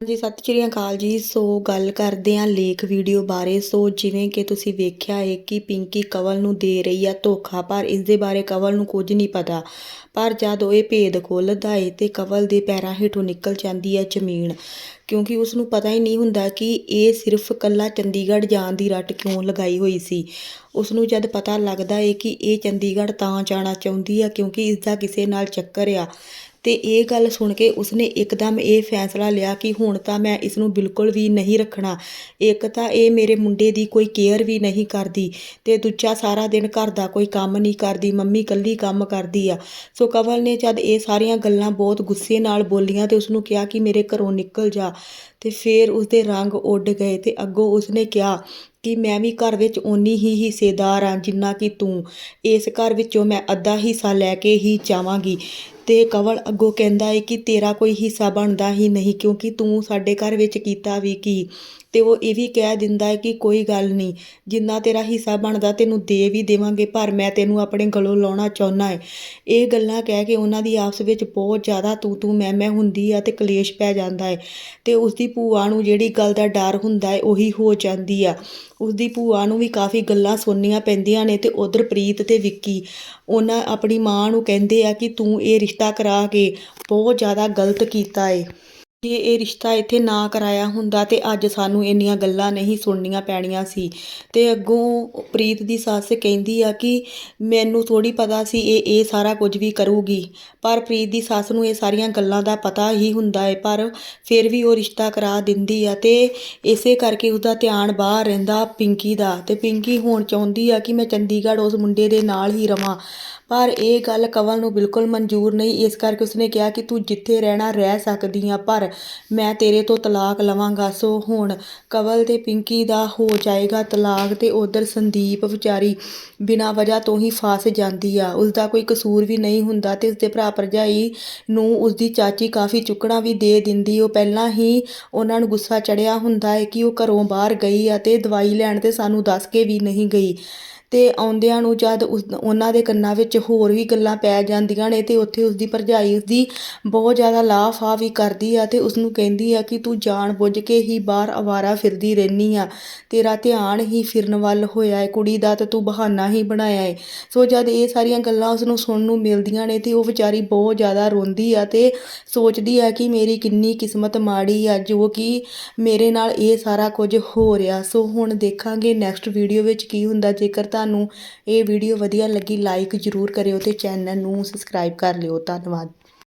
ਜੀ ਸਤਿ ਸ਼੍ਰੀ ਅਕਾਲ ਜੀ। ਸੋ ਗੱਲ ਕਰਦੇ ਹਾਂ ਲੇਖ ਵੀਡੀਓ ਬਾਰੇ। ਸੋ ਜਿਵੇਂ ਕਿ ਤੁਸੀਂ ਵੇਖਿਆ ਹੈ ਕਿ ਪਿੰਕੀ ਕਵਲ ਨੂੰ ਦੇ ਰਹੀ ਆ ਧੋਖਾ, ਪਰ ਇਸ ਦੇ ਬਾਰੇ ਕਵਲ ਨੂੰ ਕੁਝ ਨਹੀਂ ਪਤਾ। ਪਰ ਜਦ ਉਹ ਇਹ ਭੇਦ ਖੋਲਦਾ ਹੈ ਤੇ ਕਵਲ ਦੇ ਪੈਰਾਂ ਹੇਠੋਂ ਨਿਕਲ ਜਾਂਦੀ ਹੈ ਜ਼ਮੀਨ, ਕਿਉਂਕਿ ਉਸ ਨੂੰ ਪਤਾ ਹੀ ਨਹੀਂ ਹੁੰਦਾ ਕਿ ਇਹ ਸਿਰਫ ਕੱਲਾ ਚੰਡੀਗੜ੍ਹ ਜਾਣ ਦੀ ਰੱਟ ਕਿਉਂ ਲਗਾਈ ਹੋਈ ਸੀ। ਉਸ ਨੂੰ ਜਦ ਪਤਾ ਲੱਗਦਾ ਹੈ ਕਿ ਇਹ ਚੰਡੀਗੜ੍ਹ ਤਾਂ ਜਾਣਾ ਚਾਹੁੰਦੀ ਆ, ਕਿਉਂਕਿ ਇਸ ਦਾ ਕਿਸੇ ਨਾਲ ਚੱਕਰ ਆ। ਤੇ ਇਹ ਗੱਲ ਸੁਣ ਕੇ ਉਸਨੇ ਇੱਕਦਮ ਇਹ ਫੈਸਲਾ ਲਿਆ ਕਿ ਹੁਣ ਤਾਂ ਮੈਂ ਇਸ ਨੂੰ ਬਿਲਕੁਲ ਵੀ ਨਹੀਂ ਰੱਖਣਾ। ਇੱਕ ਤਾਂ ਇਹ ਮੇਰੇ ਮੁੰਡੇ ਦੀ ਕੋਈ ਕੇਅਰ ਵੀ ਨਹੀਂ ਕਰਦੀ ਤੇ ਦੂਜਾ ਸਾਰਾ ਦਿਨ ਘਰ ਦਾ ਕੋਈ ਕੰਮ ਨਹੀਂ ਕਰਦੀ, ਮੰਮੀ ਇਕੱਲੀ ਕੰਮ ਕਰਦੀ ਆ। ਸੋ ਕਵਲ ਨੇ ਜਦ ਇਹ ਸਾਰੀਆਂ ਗੱਲਾਂ ਬਹੁਤ ਗੁੱਸੇ ਨਾਲ ਬੋਲੀਆਂ ਤੇ ਉਸ ਨੂੰ ਕਿਹਾ ਕਿ ਮੇਰੇ ਘਰੋਂ ਨਿਕਲ ਜਾ। ਤੇ ਫਿਰ ਉਸਦੇ ਰੰਗ ਉੱਡ ਗਏ ਤੇ ਅੱਗੋਂ ਉਸਨੇ ਕਿਹਾ ਕਿ ਮੈਂ ਵੀ ਘਰ ਵਿੱਚ ਓਨੀ ਹੀ ਹਿੱਸੇਦਾਰ ਹਾਂ ਜਿੰਨਾ ਕਿ ਤੂੰ। ਇਸ ਘਰ ਵਿੱਚੋਂ ਮੈਂ ਅੱਧਾ ਹਿੱਸਾ ਲੈ ਕੇ ਹੀ ਜਾਵਾਂਗੀ। ਤੇ ਕਵਲ ਅੱਗੋਂ ਕਹਿੰਦਾ ਹੈ ਕਿ ਤੇਰਾ ਕੋਈ ਹਿੱਸਾ ਬਣਦਾ ਹੀ ਨਹੀਂ, ਕਿਉਂਕਿ ਤੂੰ ਸਾਡੇ ਘਰ ਵਿੱਚ ਕੀਤਾ ਵੀ ਕੀ। ਤੇ ਉਹ ਇਹ ਵੀ ਕਹਿ ਦਿੰਦਾ ਹੈ ਕਿ ਕੋਈ ਗੱਲ ਨਹੀਂ, ਜਿੰਨਾ ਤੇਰਾ ਹਿੱਸਾ ਬਣਦਾ ਤੈਨੂੰ ਦੇ ਵੀ ਦੇਵਾਂਗੇ, ਪਰ ਮੈਂ ਤੈਨੂੰ ਆਪਣੇ ਗਲੋਂ ਲਾਉਣਾ ਚਾਹੁੰਦਾ ਹੈ ਇਹ ਗੱਲਾਂ ਕਹਿ ਕੇ ਉਹਨਾਂ ਦੀ ਆਪਸ ਵਿੱਚ ਬਹੁਤ ਜ਼ਿਆਦਾ ਤੂੰ ਤੂੰ ਮੈਂ ਮੈਂ ਹੁੰਦੀ ਆ ਤੇ ਕਲੇਸ਼ ਪੈ ਜਾਂਦਾ ਹੈ ਤੇ ਉਸਦੀ ਭੂਆ ਨੂੰ ਜਿਹੜੀ ਗੱਲ ਦਾ ਡਰ ਹੁੰਦਾ ਹੈ ਉਹੀ ਹੋ ਜਾਂਦੀ ਆ। ਉਸਦੀ ਭੂਆ ਨੂੰ ਵੀ ਕਾਫੀ ਗੱਲਾਂ ਸੁਣਨੀਆਂ ਪੈਂਦੀਆਂ ਨੇ ਤੇ ਉਧਰ ਪ੍ਰੀਤ ਤੇ ਵਿੱਕੀ, ਉਹਨਾਂ ਆਪਣੀ ਮਾਂ ਨੂੰ ਕਹਿੰਦੇ ਆ ਕਿ ਤੂੰ ਇਹ ਰਿਸ਼ਤਾ ਕਰਾ ਕੇ ਬਹੁਤ ਜ਼ਿਆਦਾ ਗਲਤ ਕੀਤਾ ਏ। ਜੇ ਇਹ ਰਿਸ਼ਤਾ ਇੱਥੇ ਨਾ ਕਰਾਇਆ ਹੁੰਦਾ ਤੇ ਅੱਜ ਸਾਨੂੰ ਇੰਨੀਆਂ ਗੱਲਾਂ ਨਹੀਂ ਸੁਣਨੀਆਂ ਪੈਣੀਆਂ ਸੀ। ਤੇ ਅੱਗੋਂ ਪ੍ਰੀਤ ਦੀ ਸੱਸ ਕਹਿੰਦੀ ਆ ਕਿ ਮੈਨੂੰ ਥੋੜੀ ਪਤਾ ਸੀ ਇਹ ਇਹ ਸਾਰਾ ਕੁਝ ਵੀ ਕਰੂਗੀ। ਪਰ ਪ੍ਰੀਤ ਦੀ ਸੱਸ ਨੂੰ ਇਹ ਸਾਰੀਆਂ ਗੱਲਾਂ ਦਾ ਪਤਾ ਹੀ ਹੁੰਦਾ ਹੈ ਪਰ ਫਿਰ ਵੀ ਉਹ ਰਿਸ਼ਤਾ ਕਰਾ ਦਿੰਦੀ ਆ ਤੇ ਇਸੇ ਕਰਕੇ ਉਹਦਾ ਧਿਆਨ ਬਾਹਰ ਰਹਿੰਦਾ ਪਿੰਕੀ ਦਾ। ਤੇ ਪਿੰਕੀ ਹੁਣ ਚਾਹੁੰਦੀ ਆ ਕਿ ਮੈਂ ਚੰਡੀਗੜ੍ਹ ਉਸ ਮੁੰਡੇ ਦੇ ਨਾਲ ਹੀ ਰਵਾਂ। ਪਰ ਇਹ ਗੱਲ ਕਵਲ ਨੂੰ ਬਿਲਕੁਲ ਮਨਜ਼ੂਰ ਨਹੀਂ। ਇਸ ਕਰਕੇ ਉਸਨੇ ਕਿਹਾ ਕਿ ਤੂੰ ਜਿੱਥੇ ਰਹਿਣਾ ਰਹਿ ਸਕਦੀ ਆ, ਪਰ ਮੈਂ ਤੇਰੇ ਤੋਂ ਤਲਾਕ ਲਵਾਂਗਾ। ਸੋ ਹੁਣ ਕਵਲ ਤੇ ਪਿੰਕੀ ਦਾ ਹੋ ਜਾਏਗਾ ਤਲਾਕ ਤੇ ਉਧਰ ਸੰਦੀਪ ਵਿਚਾਰੀ ਬਿਨਾਂ ਵਜ੍ਹਾ ਤੋਂ ਹੀ ਫਸ ਜਾਂਦੀ ਆ। ਉਸਦਾ ਕੋਈ ਕਸੂਰ ਵੀ ਨਹੀਂ ਹੁੰਦਾ ਤੇ ਉਸਦੇ ਭਰਾ ਭਰਜਾਈ ਨੂੰ ਉਸਦੀ ਚਾਚੀ ਕਾਫੀ ਚੁੱਕਣਾ ਵੀ ਦੇ ਦਿੰਦੀ। ਉਹ ਪਹਿਲਾਂ ਹੀ ਉਹਨਾਂ ਨੂੰ ਗੁੱਸਾ ਚੜਿਆ ਹੁੰਦਾ ਹੈ ਕਿ ਉਹ ਘਰੋਂ ਬਾਹਰ ਗਈ ਆ ਤੇ ਦਵਾਈ ਲੈਣ ਤੇ ਸਾਨੂੰ ਦੱਸ ਕੇ ਵੀ ਨਹੀਂ ਗਈ। ਅਤੇ ਆਉਂਦਿਆਂ ਨੂੰ ਜਦ ਉਸ ਉਹਨਾਂ ਦੇ ਕੰਨਾਂ ਵਿੱਚ ਹੋਰ ਵੀ ਗੱਲਾਂ ਪੈ ਜਾਂਦੀਆਂ ਨੇ ਅਤੇ ਉੱਥੇ ਉਸਦੀ ਭਰਜਾਈ ਉਸਦੀ ਬਹੁਤ ਜ਼ਿਆਦਾ ਲਾਫਾਹ ਵੀ ਕਰਦੀ ਆ ਅਤੇ ਉਸਨੂੰ ਕਹਿੰਦੀ ਆ ਕਿ ਤੂੰ ਜਾਣ ਬੁੱਝ ਕੇ ਹੀ ਬਾਹਰ ਅਵਾਰਾ ਫਿਰਦੀ ਰਹਿੰਦੀ ਆ। ਤੇਰਾ ਧਿਆਨ ਹੀ ਫਿਰਨ ਵੱਲ ਹੋਇਆ ਹੈ ਕੁੜੀ ਦਾ ਤਾਂ ਤੂੰ ਬਹਾਨਾ ਹੀ ਬਣਾਇਆ ਹੈ ਸੋ ਜਦ ਇਹ ਸਾਰੀਆਂ ਗੱਲਾਂ ਉਸਨੂੰ ਸੁਣਨ ਨੂੰ ਮਿਲਦੀਆਂ ਨੇ ਤੇ ਉਹ ਵਿਚਾਰੀ ਬਹੁਤ ਜ਼ਿਆਦਾ ਰੋਂਦੀ ਆ ਤੇ ਸੋਚਦੀ ਆ ਕਿ ਮੇਰੀ ਕਿੰਨੀ ਕਿਸਮਤ ਮਾੜੀ ਆ, ਜੋ ਕਿ ਮੇਰੇ ਨਾਲ ਇਹ ਸਾਰਾ ਕੁਝ ਹੋ ਰਿਹਾ। ਸੋ ਹੁਣ ਦੇਖਾਂਗੇ ਨੈਕਸਟ ਵੀਡੀਓ ਵਿੱਚ ਕੀ ਹੁੰਦਾ। ਜੇਕਰ ਤੁਹਾਨੂੰ ਇਹ ਵੀਡੀਓ ਵਧੀਆ ਲੱਗੀ ਲਾਈਕ ਜ਼ਰੂਰ ਕਰਿਓ ਅਤੇ ਚੈਨਲ ਨੂੰ ਸਬਸਕ੍ਰਾਈਬ ਕਰ ਲਿਓ, ਧੰਨਵਾਦ।